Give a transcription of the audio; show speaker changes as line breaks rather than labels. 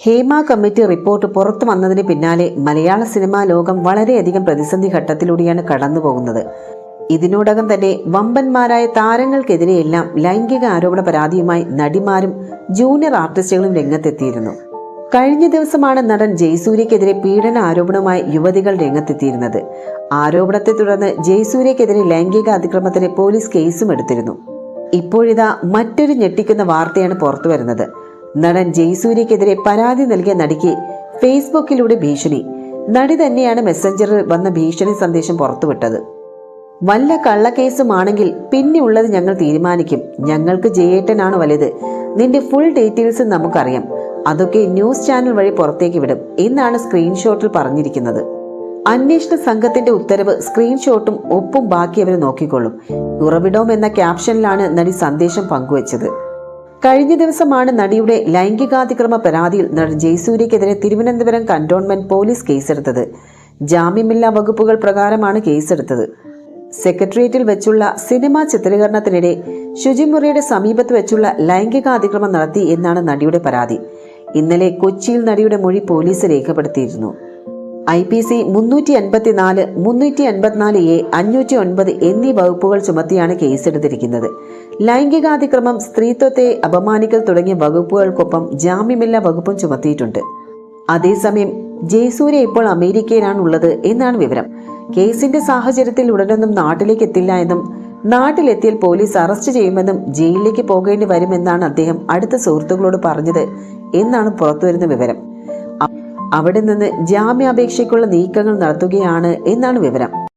Hema committee report പുറത്തു വന്നതിന് പിന്നാലെ മലയാള സിനിമാ ലോകം വളരെയധികം പ്രതിസന്ധി ഘട്ടത്തിലൂടെയാണ് കടന്നുപോകുന്നത്. ഇതിനോടകം തന്നെ വമ്പന്മാരായ താരങ്ങൾക്കെതിരെയെല്ലാം ലൈംഗിക ആരോപണ പരാതിയുമായി നടിമാരും ജൂനിയർ ആർട്ടിസ്റ്റുകളും രംഗത്തെത്തിയിരുന്നു. കഴിഞ്ഞ ദിവസമാണ് നടൻ ജയസൂര്യക്കെതിരെ പീഡന ആരോപണവുമായി യുവതികൾ രംഗത്തെത്തിയിരുന്നത്. ആരോപണത്തെ തുടർന്ന് ജയസൂര്യക്കെതിരെ ലൈംഗിക അതിക്രമത്തിന് പോലീസ് കേസും എടുത്തിരുന്നു. ഇപ്പോഴിതാ മറ്റൊരു ഞെട്ടിക്കുന്ന വാർത്തയാണ് പുറത്തു വരുന്നത് നടൻ ജയസൂര്യക്കെതിരെ പരാതി നൽകിയ നടിക്ക് ഫേസ്ബുക്കിലൂടെ ഭീഷണി. നടി തന്നെയാണ് മെസ്സഞ്ചറിൽ വന്ന ഭീഷണി സന്ദേശം പുറത്തുവിട്ടത്. വല്ല കള്ളക്കേസുമാണെങ്കിൽ പിന്നെ ഉള്ളത് ഞങ്ങൾ തീരുമാനിക്കും. ഞങ്ങൾക്ക് ജയേട്ടനാണ് വലുത്. നിന്റെ ഫുൾ ഡീറ്റെയിൽസ് നമുക്കറിയാം. അതൊക്കെ ന്യൂസ് ചാനൽ വഴി പുറത്തേക്ക് വിടും എന്നാണ് സ്ക്രീൻഷോട്ടിൽ പറഞ്ഞിരിക്കുന്നത്. അന്വേഷണ സംഘത്തിന്റെ ഉത്തരവ് സ്ക്രീൻഷോട്ടും ഒപ്പും ബാക്കി അവർ നോക്കിക്കൊള്ളും. ഉറവിടവും എന്ന ക്യാപ്ഷനിലാണ് നടി സന്ദേശം പങ്കുവച്ചത്. കഴിഞ്ഞ ദിവസമാണ് നടിയുടെ ലൈംഗികാതിക്രമ പരാതിയിൽ നടൻ ജയസൂര്യക്കെതിരെ തിരുവനന്തപുരം കന്റോൺമെന്റ് പോലീസ് കേസെടുത്തത്. ജാമ്യമില്ലാ വകുപ്പുകൾ പ്രകാരമാണ് കേസെടുത്തത്. സെക്രട്ടേറിയറ്റിൽ വെച്ചുള്ള സിനിമാ ചിത്രീകരണത്തിനിടെ ശുചിമുറിയുടെ സമീപത്ത് വെച്ചുള്ള ലൈംഗികാതിക്രമം നടത്തി എന്നാണ് നടിയുടെ പരാതി. ഇന്നലെ കൊച്ചിയിൽ നടിയുടെ മൊഴി പോലീസ് രേഖപ്പെടുത്തിയിരുന്നു. ഐ പി സി മുന്നൂറ്റി അൻപത്തിനാല് മുന്നൂറ്റി അൻപത്തിനാല് എ അഞ്ഞൂറ്റി ഒൻപത് എന്നീ വകുപ്പുകൾ ചുമത്തിയാണ് കേസെടുത്തിരിക്കുന്നത്. ലൈംഗികാതിക്രമം സ്ത്രീത്വത്തെ അപമാനിക്കൽ തുടങ്ങിയ വകുപ്പുകൾക്കൊപ്പം ജാമ്യമില്ലാ വകുപ്പും ചുമത്തിയിട്ടുണ്ട്. അതേസമയം ജയസൂര്യ ഇപ്പോൾ അമേരിക്കയിലാണ് ഉള്ളത് എന്നാണ് വിവരം. കേസിന്റെ സാഹചര്യത്തിൽ ഉടനൊന്നും നാട്ടിലേക്ക് എത്തില്ല എന്നും നാട്ടിലെത്തിയാൽ പോലീസ് അറസ്റ്റ് ചെയ്യുമെന്നും ജയിലിലേക്ക് പോകേണ്ടി വരുമെന്നാണ് അദ്ദേഹം അടുത്ത സുഹൃത്തുക്കളോട് പറഞ്ഞത് എന്നാണ് പുറത്തുവരുന്ന വിവരം. അവിടെ നിന്ന് ജാമ്യാപേക്ഷയ്ക്കുള്ള നീക്കങ്ങൾ നടത്തുകയാണ് എന്നാണ് വിവരം.